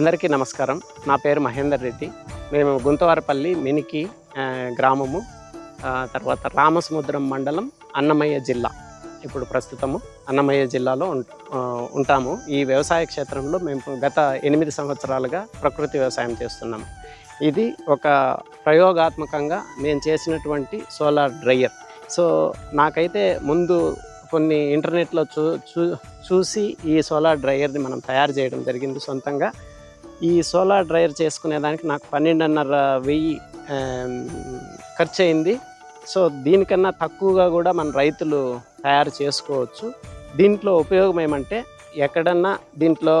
అందరికీ నమస్కారం. నా పేరు మహేందర్ రెడ్డి. మేము గుంతవారపల్లి మినికి గ్రామము. తర్వాత రామసముద్రం మండలం అన్నమయ్య జిల్లా. ఇప్పుడు ప్రస్తుతము అన్నమయ్య జిల్లాలో ఉంటాము. ఈ వ్యవసాయ క్షేత్రంలో మేము గత ఎనిమిది సంవత్సరాలుగా ప్రకృతి వ్యవసాయం చేస్తున్నాము. ఇది ఒక ప్రయోగాత్మకంగా నేను చేసినటువంటి సోలార్ డ్రయర్. సో నాకైతే ముందు కొన్ని ఇంటర్నెట్లో చూ చూ చూసి ఈ సోలార్ డ్రయర్ని మనం తయారు చేయడం జరిగింది సొంతంగా. ఈ సోలార్ డ్రైయర్ చేసుకునేదానికి నాకు పన్నెండున్నర వెయ్యి ఖర్చు అయింది సో దీనికన్నా తక్కువగా కూడా మన రైతులు తయారు చేసుకోవచ్చు. దీంట్లో ఉపయోగం ఏమంటే ఎక్కడన్నా దీంట్లో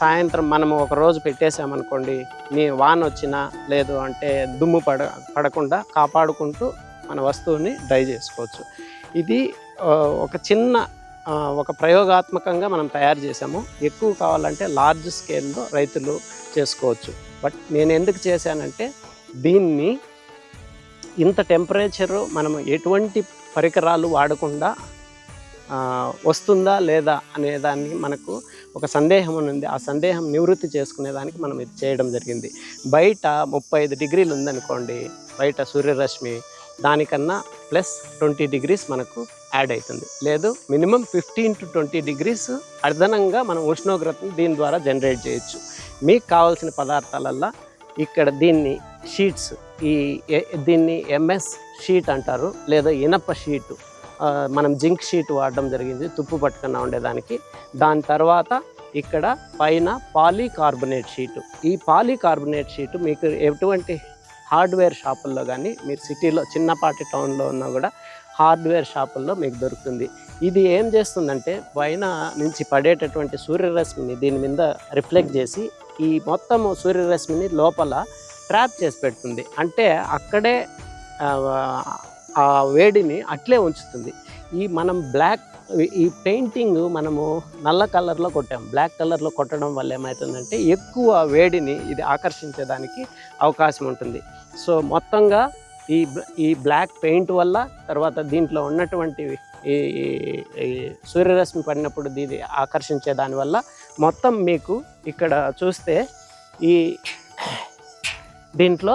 సాయంత్రం మనము ఒక రోజు పెట్టేసామనుకోండి నీ వాన వచ్చినా లేదు అంటే దుమ్ము పడ పడకుండా కాపాడుకుంటూ మన వస్తువుని డ్రై చేసుకోవచ్చు. ఇది ఒక చిన్న ఒక ప్రయోగాత్మకంగా మనం తయారు చేసాము ఎక్కువ కావాలంటే లార్జ్ స్కేల్లో రైతులు చేసుకోవచ్చు. బట్ నేను ఎందుకు చేశానంటే దీన్ని ఇంత టెంపరేచరు మనం ఎటువంటి పరికరాలు వాడకుండా వస్తుందా లేదా అనే దాన్ని మనకు ఒక సందేహం ఉంది. ఆ సందేహం నివృత్తి చేసుకునేదానికి మనం ఇది చేయడం జరిగింది. బయట ముప్పై ఐదు డిగ్రీలు ఉందనుకోండి బయట సూర్యరశ్మి దానికన్నా ప్లస్ ట్వంటీ డిగ్రీస్ మనకు యాడ్ అవుతుంది. లేదు minimum fifteen to twenty degrees అదనంగా మనం ఉష్ణోగ్రతను దీని ద్వారా జనరేట్ చేయొచ్చు. మీకు కావాల్సిన పదార్థాలల్లో ఇక్కడ దీన్ని షీట్స్ ఈ దీన్ని ఎంఎస్ షీట్ అంటారు లేదా ఇనప షీటు మనం జింక్ షీట్ వాడడం జరిగింది తుప్పు పట్టుకున్నా ఉండేదానికి. దాని తర్వాత ఇక్కడ పైన పాలీకార్బొనేట్ షీటు. ఈ పాలీకార్బొనేట్ షీటు మీకు ఎటువంటి హార్డ్వేర్ షాపుల్లో కానీ మీరు సిటీలో చిన్నపాటి టౌన్లో ఉన్నా కూడా హార్డ్వేర్ షాపుల్లో మీకు దొరుకుతుంది. ఇది ఏం చేస్తుందంటే పైన నుంచి పడేటటువంటి సూర్యరశ్మిని దీని మీద రిఫ్లెక్ట్ చేసి ఈ మొత్తం సూర్యరశ్మిని లోపల ట్రాప్ చేసి పెడుతుంది. అంటే అక్కడే ఆ, వేడిని అట్లే ఉంచుతుంది. ఈ మనం బ్లాక్ ఈ పెయింటింగ్ మనము నల్ల కలర్లో కొట్టాం బ్లాక్ కలర్లో కొట్టడం వల్ల ఏమవుతుందంటే ఎక్కువ వేడిని ఇది ఆకర్షించడానికి అవకాశం ఉంటుంది. సో మొత్తంగా ఈ ఈ బ్లాక్ పెయింట్ వల్ల తర్వాత దీంట్లో ఉన్నటువంటి ఈ ఈ- సూర్యరశ్మి పడినప్పుడు దీది ఆకర్షించే దానివల్ల మొత్తం మీకు ఇక్కడ చూస్తే ఈ దీంట్లో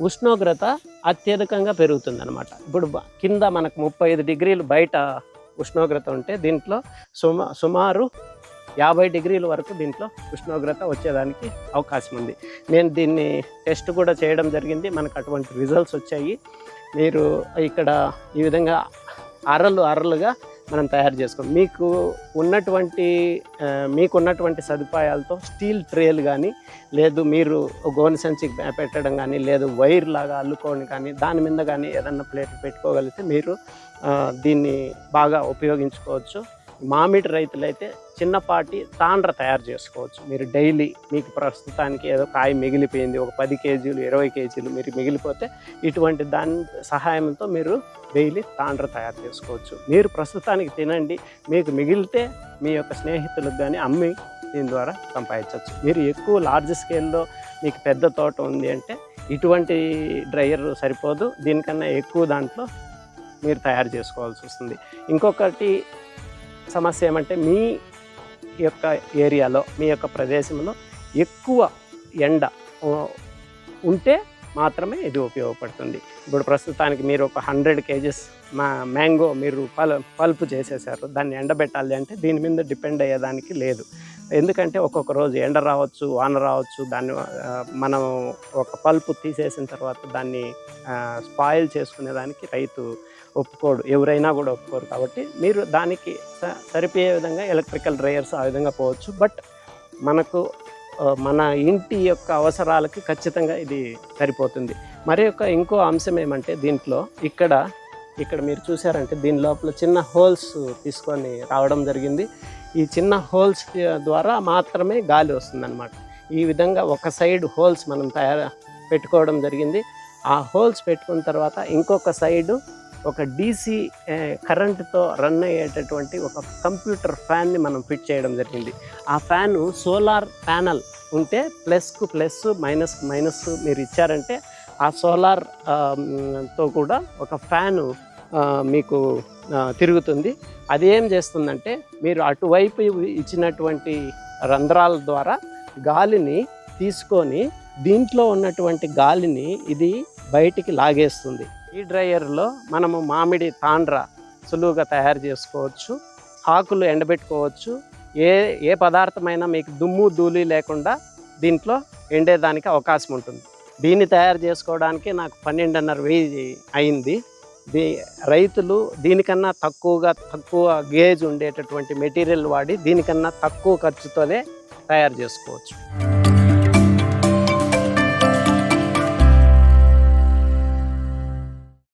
ఉష్ణోగ్రత అత్యధికంగా పెరుగుతుంది అనమాట ఇప్పుడు కింద మనకు ముప్పై ఐదు డిగ్రీలు బయట ఉష్ణోగ్రత ఉంటే దీంట్లో సుమా సుమారు యాభై డిగ్రీల వరకు దీంట్లో ఉష్ణోగ్రత వచ్చేదానికి అవకాశం ఉంది. నేను దీన్ని టెస్ట్ కూడా చేయడం జరిగింది. మనకు అటువంటి రిజల్ట్స్ వచ్చాయి. మీరు ఇక్కడ ఈ విధంగా అరలు అరలుగా మనం తయారు చేసుకోం మీకు ఉన్నటువంటి మీకున్నటువంటి మీకు ఉన్నటువంటి సదుపాయాలతో స్టీల్ ట్రేలు కానీ లేదు మీరు గోనె సంచి పెట్టడం కానీ లేదు వైర్ లాగా అల్లుకోవడం కానీ దాని మీద కానీ ఏదన్నా ప్లేట్ పెట్టుకోగలిగితే మీరు దీన్ని బాగా ఉపయోగించుకోవచ్చు. మామిడి రైతులైతే చిన్నపాటి తాండ్ర తయారు చేసుకోవచ్చు. మీరు డైలీ మీకు ప్రస్తుతానికి ఏదో కాయ మిగిలిపోయింది ఒక పది కేజీలు ఇరవై కేజీలు మీరు మిగిలిపోతే ఇటువంటి దాని సహాయంతో మీరు డైలీ తాండ్ర తయారు చేసుకోవచ్చు. మీరు ప్రస్తుతానికి తినండి మీకు మిగిలితే మీ యొక్క స్నేహితులకు కానీ అమ్మి దీని ద్వారా సంపాదించవచ్చు. మీరు ఎక్కువ లార్జ్ స్కేల్లో మీకు పెద్ద తోట ఉంది అంటే ఇటువంటి డ్రయర్ సరిపోదు. దీనికన్నా ఎక్కువ దాంట్లో మీరు తయారు చేసుకోవాల్సి వస్తుంది. ఇంకొకటి సమస్య ఏమంటే మీ యొక్క ఏరియాలో మీ యొక్క ప్రదేశంలో ఎక్కువ ఎండ ఉంటే మాత్రమే ఇది ఉపయోగపడుతుంది. ఇప్పుడు ప్రస్తుతానికి మీరు ఒక హండ్రెడ్ కేజెస్ మా మ్యాంగో మీరు పల్ పల్పు చేసేసారు. దాన్ని ఎండబెట్టాలి అంటే దీని మీద డిపెండ్ అయ్యేదానికి లేదు. ఎందుకంటే ఒక్కొక్క రోజు ఎండ రావచ్చు వాన రావచ్చు దాన్ని మనం ఒక పల్పు తీసేసిన తర్వాత దాన్ని స్పాయిల్ చేసుకునేదానికి రైతు ఒప్పుకోడు ఎవరైనా కూడా ఒప్పుకోరు కాబట్టి మీరు దానికి సరిపోయే విధంగా ఎలక్ట్రికల్ డ్రైయర్స్ ఆ విధంగా పోవచ్చు. బట్ మనకు మన ఇంటి యొక్క అవసరాలకి ఖచ్చితంగా ఇది సరిపోతుంది. మరి యొక్క ఇంకో అంశం ఏమంటే దీంట్లో ఇక్కడ ఇక్కడ మీరు చూసారంటే దీని లోపల చిన్న హోల్స్ తీసుకొని రావడం జరిగింది. ఈ చిన్న హోల్స్ ద్వారా మాత్రమే గాలి వస్తుందన్నమాట. ఈ విధంగా ఒక సైడ్ హోల్స్ మనం తయారు పెట్టుకోవడం జరిగింది. ఆ హోల్స్ పెట్టుకున్న తర్వాత ఇంకొక సైడు ఒక డీసీ కరెంటుతో రన్ అయ్యేటటువంటి ఒక కంప్యూటర్ ఫ్యాన్ని మనం ఫిట్ చేయడం జరిగింది. ఆ ఫ్యాను సోలార్ ప్యానల్ ఉంటే ప్లస్కు ప్లస్ మైనస్కు మైనస్ మీరు ఇచ్చారంటే ఆ సోలార్తో కూడా ఒక ఫ్యాను మీకు తిరుగుతుంది. అది ఏం చేస్తుందంటే మీరు అటువైపు ఇచ్చినటువంటి రంధ్రాల ద్వారా గాలిని తీసుకొని దీంట్లో ఉన్నటువంటి గాలిని ఇది బయటికి లాగేస్తుంది. ఈ డ్రైయర్లో మనము మామిడి తాండ్ర సులువుగా తయారు చేసుకోవచ్చు ఆకులు ఎండబెట్టుకోవచ్చు ఏ ఏ పదార్థమైనా మీకు దుమ్ము ధూళి లేకుండా దీంట్లో ఎండేదానికి అవకాశం ఉంటుంది. దీన్ని తయారు చేసుకోవడానికి నాకు పన్నెండున్నర వెయ్యి అయింది. దీ రైతులు దీనికన్నా తక్కువగా తక్కువ గేజ్ ఉండేటటువంటి మెటీరియల్ వాడి దీనికన్నా తక్కువ ఖర్చుతోనే తయారు చేసుకోవచ్చు.